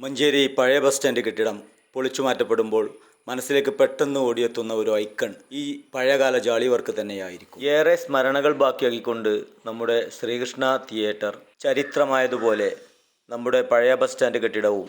മഞ്ചേരി പഴയ bus stand കെട്ടിടം പൊളിച്ചു മാറ്റപ്പെടുമ്പോൾ മനസ്സിലേക്ക് പെട്ടെന്ന് ഓടിയെത്തുന്ന ഒരു ഐക്കൺ ഈ പഴയകാല ജാളി വർക്ക് തന്നെയായിരിക്കും. ഏറെ സ്മരണകൾ ബാക്കിയാക്കിക്കൊണ്ട് നമ്മുടെ ശ്രീകൃഷ്ണ തിയേറ്റർ ചരിത്രമായതുപോലെ നമ്മുടെ പഴയ ബസ് സ്റ്റാൻഡ് കെട്ടിടവും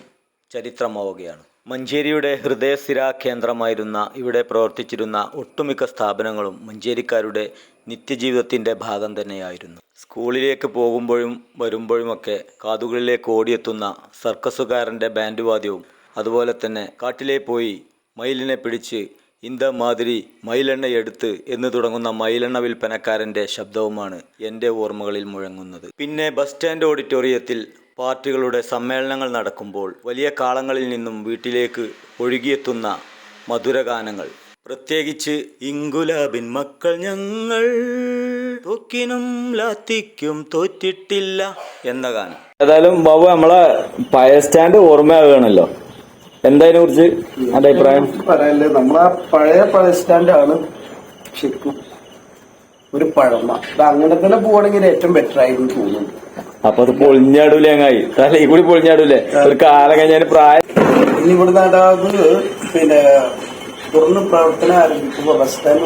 ചരിത്രമാവുകയാണ്. മഞ്ചേരിയുടെ ഹൃദയസ്ഥിര കേന്ദ്രമായിരുന്ന ഇവിടെ പ്രവർത്തിച്ചിരുന്ന ഒട്ടുമിക്ക സ്ഥാപനങ്ങളും മഞ്ചേരിക്കാരുടെ നിത്യജീവിതത്തിന്റെ ഭാഗം തന്നെയായിരുന്നു. സ്കൂളിലേക്ക് പോകുമ്പോഴും വരുമ്പോഴുമൊക്കെ കാതുകളിലേക്ക് ഓടിയെത്തുന്ന സർക്കസുകാരന്റെ ബാൻഡ് വാദ്യവും അതുപോലെ തന്നെ കാട്ടിലെ പോയി മയിലിനെ പിടിച്ച് ഇന്ത മാതിരി മയിലെണ്ണ എടുത്ത് എന്ന് തുടങ്ങുന്ന മയിലെണ്ണ വിൽപ്പനക്കാരന്റെ ശബ്ദവുമാണ് എന്റെ ഓർമ്മകളിൽ മുഴങ്ങുന്നത്. പിന്നെ ബസ് സ്റ്റാൻഡ് ഓഡിറ്റോറിയത്തിൽ പാർട്ടികളുടെ സമ്മേളനങ്ങൾ നടക്കുമ്പോൾ വലിയ കാളങ്ങളിൽ നിന്നും വീട്ടിലേക്ക് ഒഴുകിയെത്തുന്ന മധുരഗാനങ്ങൾ. പ്രത്യേകിച്ച് ഇങ്കുലാബിൻ മക്കൾ ഞങ്ങൾ തോക്കിനും ലാത്തിക്കും തോറ്റിട്ടില്ല എന്ന ഗാനം. ഏതായാലും ബാബു നമ്മളെ പഴയ സ്റ്റാൻഡ് ഓർമ്മയാകണല്ലോ എന്തതിനെ കുറിച്ച് എന്റെ അഭിപ്രായം പറയാനില്ല നമ്മളെ പഴയ പഴയ സ്റ്റാൻഡാണ് ശരിക്കും ഒരു പഴമ. അത് അങ്ങനെ തന്നെ പോവാണെങ്കിൽ ഏറ്റവും ബെറ്റർ ആയിരുന്നു തോന്നുന്നു. അപ്പൊ അത് പൊളിഞ്ഞാടൂലേ അങ്ങായി. തലയിൽ കൂടി പൊളിഞ്ഞാടൂലേ. ഒരു കാലം കഴിഞ്ഞാൽ പ്രായം. ഇനി ഇവിടെ പിന്നെ തുറന്ന് പ്രവർത്തനം ആരംഭിക്കുമ്പോ ബസ് സ്റ്റാൻഡ്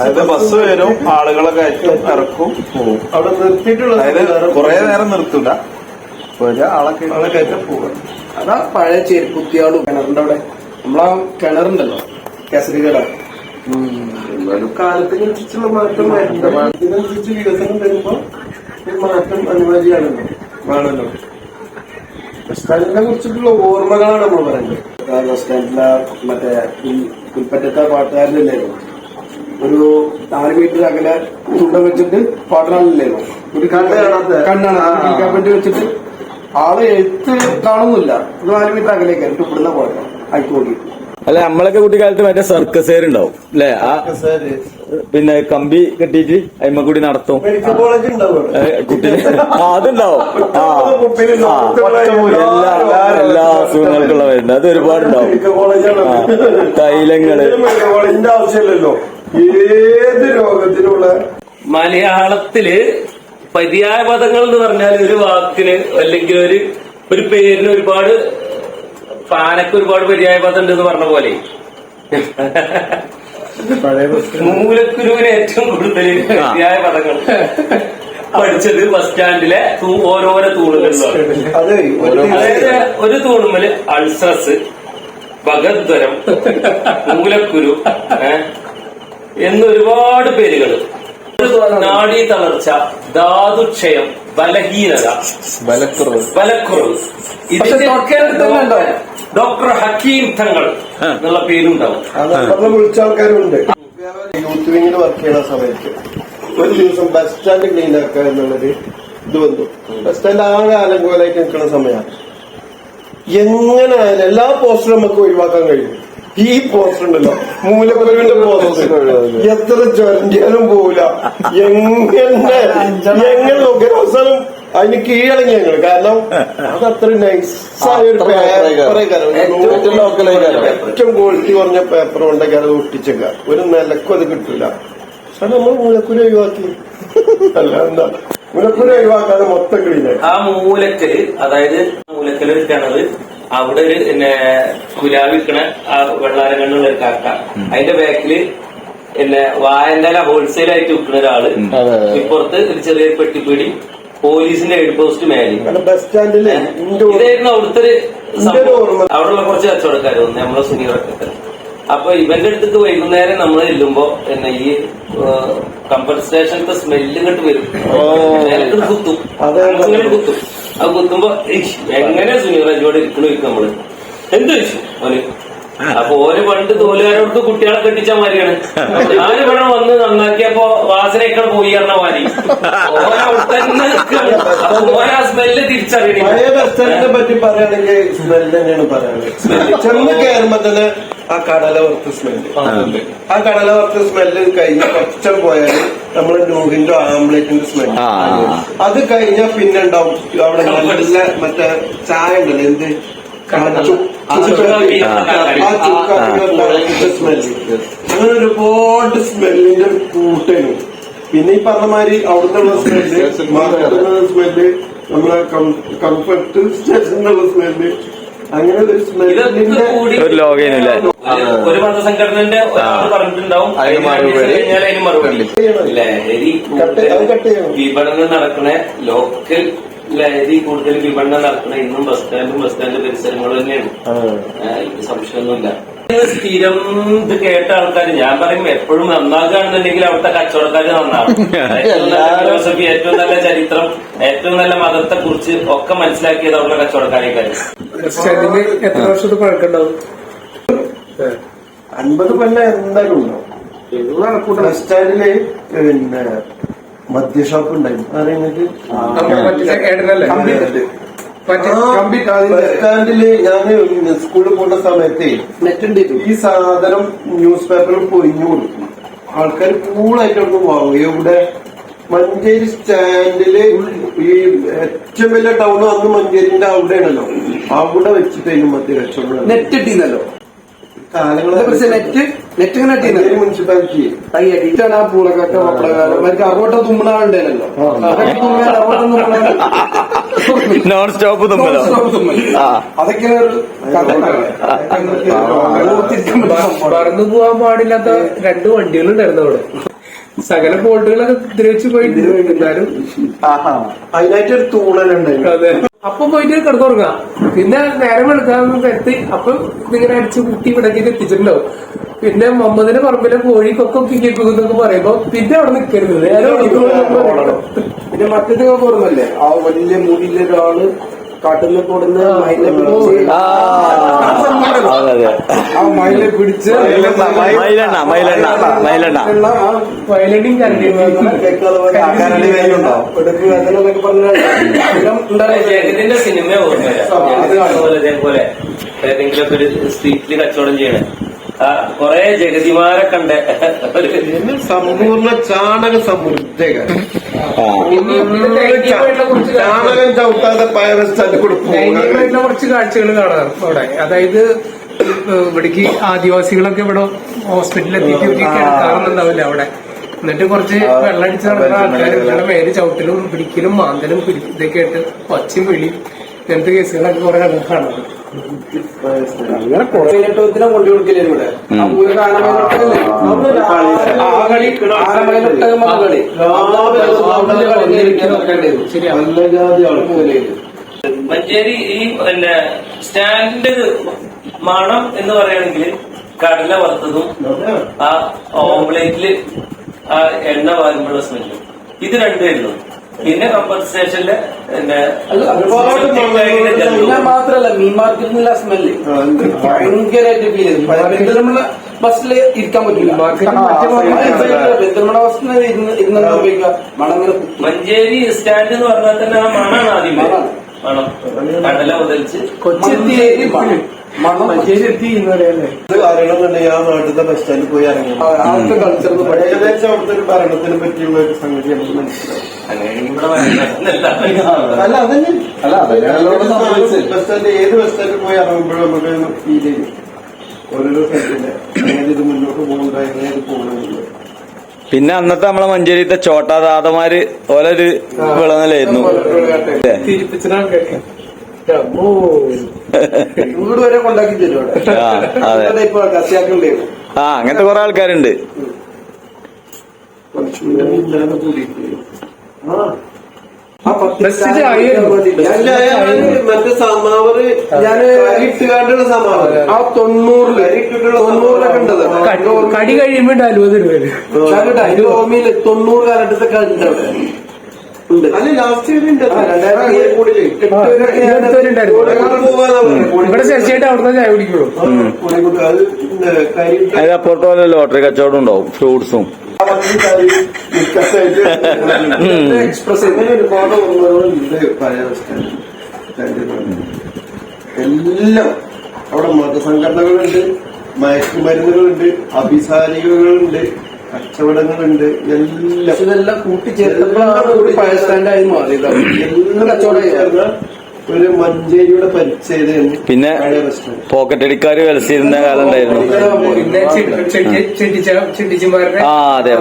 അതായത് ബസ് വരും ആളുകളെ കയറ്റും ഇറക്കും. പോകും അവിടെ നിർത്തിയിട്ടുള്ള അതായത് കുറെ നേരം നിർത്തൂല. ഒരാളൊക്കെ ആളെ കയറ്റം പോവുക അതാ പഴയ ചെരുപ്പുത്തിയാളും കിണറിന്റെ അവിടെ. നമ്മളാ കിണറുണ്ടല്ലോ കേസരി കട എന്നാലും കാലത്തിനനുസരിച്ചുള്ള മാറ്റം ഇതിനനുസരിച്ച് വികസനം വരുമ്പോ ഒരു മാറ്റം അനിവാര്യമാണല്ലോ വേണല്ലോ ബസ് സ്റ്റാൻഡിനെ കുറിച്ചിട്ടുള്ള ഓർമ്മകളാണ് നമ്മൾ പറയുന്നത്. ബസ് സ്റ്റാൻഡിലെ മറ്റേ പുൽപ്പറ്റത്തെ പാട്ടുകാരനല്ലായിരുന്നു ഒരു നാല് മീറ്റർ അകലെ തുണ്ട വെച്ചിട്ട് പാട്ടാളില്ലായിരുന്നു ഒരു കണ്ണാണ്. കേൾക്കാൻ വേണ്ടി വെച്ചിട്ട് ആൾ എഴുത്ത് കാണുന്നില്ല. ഒരു നാല് മീറ്റർ അകലേക്ക് ഇവിടുന്ന പോയത്. ആയിക്കോടി. അല്ല നമ്മളൊക്കെ കുട്ടിക്കാലത്ത് മറ്റേ സർക്കസ് ഉണ്ടാവും അല്ലെ? ആ പിന്നെ കമ്പി കെട്ടിയിട്ട് അയിമ കൂടി നടത്തും. കുട്ടി ആ അതുണ്ടാവും. ആ. എല്ലാ എല്ലാ അസുഖങ്ങൾക്കുള്ള വരുന്നത് അത് ഒരുപാടുണ്ടാവും. തൈലങ്ങൾ. ആവശ്യമില്ലല്ലോ. ഏത് രോഗത്തിനുള്ള മലയാളത്തിൽ പര്യായ പദങ്ങൾ എന്ന് പറഞ്ഞാൽ ഒരു വാക്കിന് അല്ലെങ്കിൽ ഒരു ഒരു പേരിന് ഒരുപാട് പാനക്ക് ഒരുപാട് പര്യായ പദം ഉണ്ട് എന്ന് പറഞ്ഞ പോലെ മൂലക്കുരുവിന് ഏറ്റവും കൂടുതൽ പര്യായ പദങ്ങൾ. പഠിച്ചത് ബസ് സ്റ്റാൻഡിലെ ഓരോരോ തൂണുകളിലാണ്. അതായത് ഒരു തൂണുമ്മൽ അൾസസ് ഭഗദ്വരം മൂലക്കുരു എന്നൊരുപാട് എന്ന് ഒരുപാട് പേരുകൾ നാഡീ തളർച്ച ധാതുക്ഷയം ബലഹീനത. ബലക്കുറവ്. ബലക്കുറവ്. ഇതിന്റെ ഒക്കെ ഡോക്ടർ- ഡോക്ടർ ഹക്കീം തങ്ങൾ എന്നുള്ള പേരുണ്ടാവും. വിളിച്ച ആൾക്കാരുണ്ട് യൂത്ത് വിങ്ങിൽ വർക്ക് ചെയ്യുന്ന സമയത്ത് ഒരു ദിവസം ബസ് സ്റ്റാൻഡ് ക്ലീൻ ആക്കുക എന്നുള്ളത് ഇത് വന്നു. ബസ് സ്റ്റാൻഡ് ആകെ ആലങ്കോലായിട്ട് നിൽക്കുന്ന സമയമാണ്. എങ്ങനെ ആയാലും എല്ലാ പോസ്റ്ററും നമുക്ക് ഒഴിവാക്കാൻ കഴിയും. ഈ പോസ്റ്റർ ഉണ്ടല്ലോ. മൂലക്കുലവിന്റെ പോസ്റ്റർ എത്ര ചൊരണ്ടിയാലും പോവില്ല. എങ്ങനെ എങ്ങനെ അവസാനം അതിന് കീഴടങ്ങി ഞങ്ങൾ കാരണം അത് അത്ര നൈസായ ഒരു പേപ്പറേക്കാരം ഏറ്റവും ക്വാളിറ്റി കുറഞ്ഞ പേപ്പർ കൊണ്ടൊക്കെ അത് ഒട്ടിച്ചേക്ക. ഒരു നിലക്കും അത് കിട്ടില്ല പക്ഷെ നമ്മൾ മൂലക്കുരു ഒഴിവാക്കി. അല്ല എന്താ മൂലക്കുരു ഒഴിവാക്കാതെ മൊത്തം ക്ലീനായി ആ മൂലക്കൽ അതായത് മൂലക്കൽ കിണറ് അവിടെ ഒരു പിന്നെ കുലാവിക്കണ വിൽക്കണ ആ വെള്ളാരം കണ്ണുള്ള ഒരു കാക്ക അതിന്റെ ബാക്കിൽ പിന്നെ വായന്തല ഹോൾസെയിൽ ആയിട്ട് വിൽക്കുന്ന ഒരാൾ. ഇപ്പുറത്ത് ഒരു ചെറിയ പെട്ടിപ്പീടി പോലീസിന്റെ ഹെഡ് പോസ്റ്റ് മേലെ. ബസ് ഓർമ്മ- ഇതായിരുന്നു അവിടുത്തെ ഒരു. അവിടെയുള്ള കുറച്ച് കച്ചവടക്കാർ നമ്മളെ സുനീറൊക്കെ അപ്പൊ ഇവന്റെ അടുത്തേക്ക് വൈകുന്നേരം നമ്മൾ ചെല്ലുമ്പോ പിന്നെ ഈ കമ്പൽ സ്റ്റേഷനത്തെ സ്മെല്ല് ഇങ്ങോട്ട് വരും. കുത്തും. അങ്ങനെ കുത്തും. അത് കുത്തുമ്പോ "ഇഷ്, എങ്ങനെ സുനീറാജിയോട് ഇരിക്കണു ചോദിക്കും നമ്മൾ. എന്ത് ചോദിച്ചു? അവന്. അപ്പൊ ഓര് പണ്ട് തോലുകാരോടത്ത് കുട്ടികളെ കെട്ടിച്ച മാതിരിയാണ്. ഞാനിവിടെ വന്ന് നന്നാക്കിയപ്പോ വാസനയൊക്കെ പോയി പറഞ്ഞ സ്മെല്ല് തിരിച്ചറിയണേ പഴയ ബസ് സ്റ്റാൻഡിനെ പറ്റി പറയുകയാണെങ്കിൽ സ്മെൽ തന്നെയാണ് പറയുന്നത് ചെന്ന് കയറുമ്പോ തന്നെ ആ കടല വറുത്ത സ്മെല്ല് ആ കടല വറുത്ത സ്മെല്ല് കഴിഞ്ഞ കുറച്ചും പോയാൽ നമ്മളെ നൂറിന്റെ ആംബ്ലേറ്റിന്റെ സ്മെല്ല്. അത് കഴിഞ്ഞാൽ പിന്നെ ഉണ്ടാവും അവിടെ നല്ല മറ്റേ ചായ ഉണ്ടല്ലോ എന്ത് സ്മെല്ല് അങ്ങനെ ഒരുപാട് സ്മെല്ലിന്റെ കൂട്ടനും പിന്നെ ഈ പറഞ്ഞ മാതിരി അവിടുത്തെ സ്മെല്ല് സ്മെല്ല് നമ്മളെ കംഫർട്ട് സ്റ്റേഷനിലുള്ള സ്മെല്ല് അങ്ങനെ ഒരു സ്മെല്ലിന്റെ ഒരു മതസംഘടനന്റെ പറഞ്ഞിട്ടുണ്ടാവും. വിപണനം നടക്കണ ലോക്കൽ ലഹരി കൂടുതൽ വിപണനം നടക്കണ ഇന്നും ബസ് സ്റ്റാൻഡും ബസ് സ്റ്റാൻഡ് പരിസരങ്ങളും തന്നെയാണ്. ഇത് സംശയമൊന്നുമില്ല. സ്ഥിരം ഇത് കേട്ട ആൾക്കാർ ഞാൻ പറയും എപ്പോഴും നന്നാക്കുകയാണെന്നുണ്ടെങ്കിൽ അവിടുത്തെ കച്ചവടക്കാർ നന്നാവും ഏറ്റവും നല്ല ഫിലോസഫി ഏറ്റവും നല്ല ചരിത്രം ഏറ്റവും നല്ല മതത്തെ കുറിച്ച് ഒക്കെ മനസ്സിലാക്കിയത് അവിടുത്തെ കച്ചവടക്കാരെക്കാരും. എത്ര വർഷത്തെ പഴക്കമുണ്ടാവും? അൻപത് കൊല്ലം എന്തായാലും ഉണ്ടാവും ബസ് സ്റ്റാൻഡിൽ പിന്നെ ഉണ്ടായിരുന്നു മറ്റേ കമ്പി ബസ് സ്റ്റാൻഡിൽ ഞാൻ സ്കൂളിൽ പോകുന്ന സമയത്ത് നെറ്റ് ഈ സാധനം ന്യൂസ് പേപ്പറിൽ പൊരിഞ്ഞു കൊടുക്കും. ആൾക്കാർ കൂളായിട്ട് അവിടെ വാങ്ങും. ഇവിടെ മഞ്ചേരി സ്റ്റാൻഡിൽ ഈ ഏറ്റവും വലിയ ടൗൺ അന്ന് മഞ്ചേരിന്റെ അവിടെയാണല്ലോ. അവിടെ വെച്ചിട്ടായിരുന്നു മദ്യ കച്ചവടം നെറ്റ് ഇട്ടിന്നല്ലോ കാലങ്ങളെ നെറ്റ് നെറ്റ് കണക്ട് ചെയ്യുന്നത് മുനിസിപ്പാലിറ്റി. ഇട്ടാണ് ആ പൂളൊക്കെ പപ്പടകാലം മറ്റേ അറുപട്ടം തുമ്മണ നോൺ സ്റ്റോപ്പ് തുമ്പലോ ആ. അതൊക്കെ പറന്നു പോകാൻ പാടില്ലാത്ത രണ്ട് വണ്ടികളുണ്ടായിരുന്നു അവിടെ. സകല ബോട്ടുകളൊക്കെ തിരിച്ചു പോയിട്ട് എന്നാലും അതിനായിട്ട് ഒരു തൂണലുണ്ട് അതെ. അപ്പൊ പോയിട്ട് കിടന്നുറങ്ങാം പിന്നെ നേരം എടുക്കാന്ന് എത്തി. അപ്പൊ ഇതിങ്ങനെ അടിച്ച് കുട്ടി ഇവിടേക്ക് എത്തിച്ചിട്ടുണ്ടാവും. പിന്നെ മുഹമ്മദിന്റെ പറമ്പിലെ കോഴി കൊക്കം കിക്കൊക്കെ പറയുമ്പോ പിന്നെ അവിടെ നിൽക്കരുത് നേരെ. പിന്നെ മറ്റേത് ഓർമ്മല്ലേ ആ വലിയ മുടിയിലെ കാട്ടിൽ കൊടുന്ന് മയിലെ പിടിച്ച് ആ മയിലെ പിടിച്ച് മയിലെണ്ണ മയിലെണ്ണ മയിലെണ്ണ ഉള്ള ആ വയലണ്ടിയും കരണ്ടിയും കരടി കയ്യിലുണ്ടോ? എടുപ്പ് വേദന എന്നൊക്കെ പറഞ്ഞാൽ സിനിമ ഓർമ്മ ഇതേപോലെ ഏതെങ്കിലും ഒരു സ്ട്രീറ്റിൽ കച്ചവടം ചെയ്യണേ. കൊറേ ജഗതിമാരെ കണ്ട സമ്പൂർണ ചാണക സമൃദ്ധകാരം ആ. ചാണകം ചവിട്ടാതെ കൊടുക്കും ദൈനികമായിട്ടുള്ള കുറച്ച് കാഴ്ചകൾ കാണാം അവിടെ. അതായത് ഇവിടേക്ക് ആദിവാസികളൊക്കെ ഇവിടെ ഹോസ്പിറ്റലിൽ എത്തിയിട്ട് കാണുന്നുണ്ടാവില്ല അവിടെ. എന്നിട്ട് കുറച്ച് വെള്ളടിച്ച് നടക്കുന്ന ആൾക്കാർ ഇവരുടെ മേൽ ചവിട്ടലും പിടിക്കലും മാന്തലും ഇതൊക്കെ ആയിട്ട് പച്ചയും വെളിയും ഇങ്ങനത്തെ കേസുകളൊക്കെ കുറെ കാണാം അങ്ങനെ കുറച്ചിനെ കൊണ്ടു കൊടുക്കില്ലേ ഇവിടെ? മഞ്ചേരി ഈ പിന്നെ സ്റ്റാൻഡ് മണം എന്ന് പറയുകയാണെങ്കിൽ കടല വറുത്തതും ആ ഓംലേറ്റിൽ ആ എണ്ണ വാരുമ്പോഴുള്ള സ്മെല്ലും ഇത് രണ്ടുപേരുന്നു പിന്നെ ജന്തു. പിന്നെ മാത്രല്ല മീൻ മാർക്കറ്റിനുള്ള സ്മെല്ല് ഭയങ്കരമായിട്ട് ഫീൽ ചെയ്തു പെരുന്തൽമണ്ണ ബസ്സിൽ ഇരിക്കാൻ പറ്റില്ല പെരുന്തൽമണ്ണ ബസ്സിന് ഇരുന്ന് ഇരുന്ന് ഉപയോഗിക്കുക മണങ്ങനെ. മഞ്ചേരി സ്റ്റാൻഡ് എന്ന് പറഞ്ഞാൽ തന്നെ ആ മണാണ് ആദ്യം മണം. മണം. കടല മുതൽച്ച് കൊച്ചി മണം. ആ നാട്ടിലത്തെ ബസ് സ്റ്റാൻഡിൽ പോയി ഇറങ്ങി. ആദ്യത്തെ കൾച്ചർ ഏകദേശം അവിടുത്തെ ഒരു ഭരണത്തിനെ പറ്റിയുള്ള ഒരു സംഗതി നമുക്ക് മനസ്സിലാവും അല്ല അതന്നെ അല്ല. ബസ് സ്റ്റാൻഡ് ഏത് ബസ് സ്റ്റാൻഡിൽ പോയി ഇറങ്ങുമ്പോഴും നമുക്ക് ഫീൽ ചെയ്യും ഓരോരോ സ്ഥലത്തിന്റെ ഇത് മുന്നോട്ട് പോകുന്നുണ്ടോ എങ്ങനെ ഇത് പോകുന്നുണ്ടോ പിന്നെ അന്നത്തെ നമ്മളെ മഞ്ചേരിത്തെ ചോട്ടാദാതമാര് ഓലൊരു വിളനിലായിരുന്നു വീട് വരെ കൊണ്ടാക്കി തരും ആ, അങ്ങനത്തെ കൊറേ ആൾക്കാരുണ്ട്. മറ്റേ സമാവറ് ഞാൻ ഇട്ടുകാണ്ടുള്ള സമാവറ് ആ തൊണ്ണൂറിൽ. തൊണ്ണൂറിലൊക്കെ ഉണ്ടത്. കടി- കടി കഴിയുമ്പോ അതിന്റെ ഓർമ്മയിൽ തൊണ്ണൂറ് കാലഘട്ടത്തെ കളിണ്ട് ഇവിടെ ശശിയായിട്ട് അവിടുന്ന് ചായ കുടിക്കുള്ളൂ. ലോട്ടറി കച്ചവടം ഉണ്ടാവും ഫ്രൂട്ട്സും. എക്സ്പ്രസ്. എല്ലാം. അവിടെ മതസംഘടനകളുണ്ട് മയക്കുമരുന്നുകളുണ്ട് അഭിസാരികകളുണ്ട് കച്ചവടങ്ങളുണ്ട്. എല്ലാം ഇതെല്ലാം കൂട്ടിച്ചേർത്തപ്പോഴാണ് ഒരു പഴയ സ്റ്റാൻഡായി മാറിയത്. എല്ലാം കച്ചവടം ചേർന്ന ഒരു മഞ്ചേരിയുടെ പരിചയം പിന്നെ പോക്കറ്റ് വലസിരുന്ന കാലം ഉണ്ടായിരുന്നു. ആ അതെ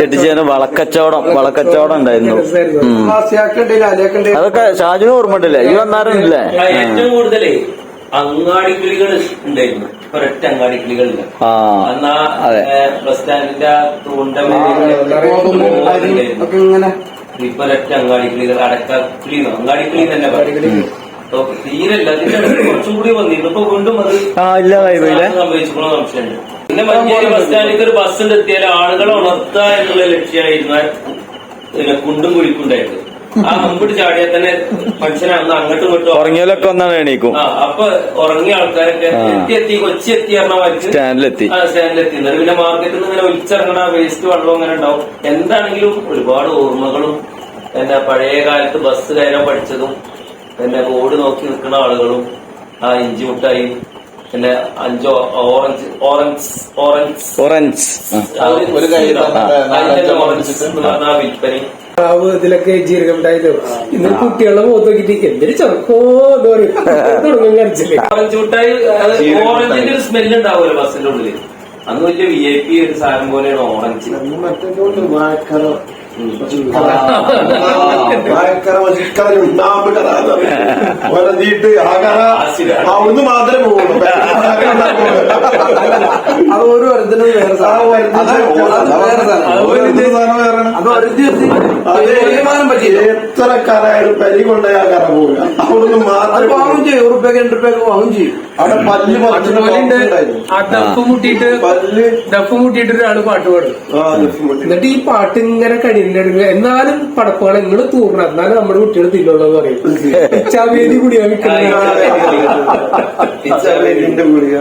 ചെട്ടിച്ചേന് വളക്കച്ചവടം വളക്കച്ചവടം ഉണ്ടായിരുന്നു. അതൊക്കെ ഷാജിന് ഓർമ്മ ഉണ്ടല്ലേ ഈ വന്നാറുണ്ടല്ലേ ഏറ്റവും കൂടുതൽ അങ്ങാടി കിളികൾ ഉണ്ടായിരുന്നു. ഒരൊറ്റ അങ്ങാടി കിളികളില്ല ആ അന്ന് ആ അതെ. ഏ, ബസ് സ്റ്റാൻഡിന്റെ ആ തൂണ്ട ഗോതമ്പും അരിയും ഒക്കെ ഇങ്ങനെ ഇപ്പൊ ഒരൊറ്റ അങ്ങാടി കിളികൾ അടക്ക കിളി അങ്ങാടി കിളി തന്നെ പറയും. അപ്പൊ തീരല്ല അതിന്റെ അടുത്ത് കുറച്ചും കൂടി വന്നിരുന്നു ഇപ്പൊ വീണ്ടും അത് ആ ഇല്ലാതായി പോയില്ലേ സംഭവിച്ചിട്ടുള്ള സംശയമുണ്ട്. പിന്നെ മഞ്ചേരി ബസ് സ്റ്റാൻഡിലേക്ക് ഒരു ബസ് എത്തിയാൽ ആളുകളെ ഉണർത്തുക എന്നുള്ള ലക്ഷ്യമായിരുന്നു കുണ്ടും കുഴിക്കുണ്ടായിട്ട് ആ അമ്പിട്ട് ചാടിയാൽ തന്നെ മനുഷ്യനെ അന്ന് അങ്ങോട്ടും ഇങ്ങോട്ടും ഉറങ്ങിയാലൊക്കെ ഒന്നാണ് എണീക്കും. അപ്പൊ ഉറങ്ങിയ ആൾക്കാരൊക്കെ. എത്തി എത്തി കൊച്ചി എത്തി പറഞ്ഞ സ്റ്റാൻഡിലെത്തി. ആ സ്റ്റാൻഡിലെത്തി. എന്നിട്ട് പിന്നെ മാർക്കറ്റിൽ നിന്ന് ഇങ്ങനെ ഒലിച്ചിറങ്ങണ വേസ്റ്റ് വെള്ളം അങ്ങനെ ഉണ്ടാവും. എന്താണെങ്കിലും ഒരുപാട് ഓർമ്മകളും പിന്നെ പഴയ കാലത്ത് ബസ് കയറാൻ പഠിച്ചതും പിന്നെ ബോർഡ് നോക്കി നിൽക്കുന്ന ആളുകളും ആ ഇഞ്ചി മുട്ടായി പിന്നെ അഞ്ചോ ഓറഞ്ച് ഓറഞ്ച് ഓറഞ്ച് ഓറഞ്ച് ഒരു കൈ വിൽപ്പനയും പ്രാവ് ഇതിലൊക്കെ ജീരകമുണ്ടായത് ഇന്ന് കുട്ടികളെ പോത്ത് നോക്കിട്ട് എന്തൊരു ചെറുക്കോ എന്ന് പറയും. തുടങ്ങും കരച്ചില്ലേ. ഓറഞ്ച് ഓറഞ്ചിന്റെ ഒരു സ്മെല്ല് ഉണ്ടാവുമല്ലോ ബസ്സിന്റെ ഉള്ളിൽ. അന്ന് വലിയ വി ഐ പി ഒരു സാധനം പോലെയാണ് ഓറഞ്ച് മറ്റേ കഥ അവിടുന്ന് മാത്രമേ പോകുള്ളൂ അത് ഒരു ഒരുത്തിനും വേറെ തീരുമാനം എത്ര കറയായാലും പരി കൊണ്ടേ ആ കറ പോവുക അവിടുന്ന് മാത്രം വാങ്ങും ചെയ്യും ഒരു റുപ്യക്ക് രണ്ട് റുപ്യക്ക് വാങ്ങും ചെയ്യും അവിടെ പല്ല് മുട്ടിയിട്ട് പല്ല് ദഫ് മുട്ടിയിട്ട് ഒരാൾ പാട്ട് പാടും എന്നിട്ട് ഈ പാട്ട് ഇങ്ങനെ കഴിയുന്നെടുക്കുക എന്നാലും പടപ്പുകൾ നിങ്ങൾ തൂർണം എന്നാലും നമ്മുടെ കുട്ടികൾ തിന്നുള്ളൂ എന്ന് പറയും ഉച്ചാവേദി കുടിയാ ഗുളിക.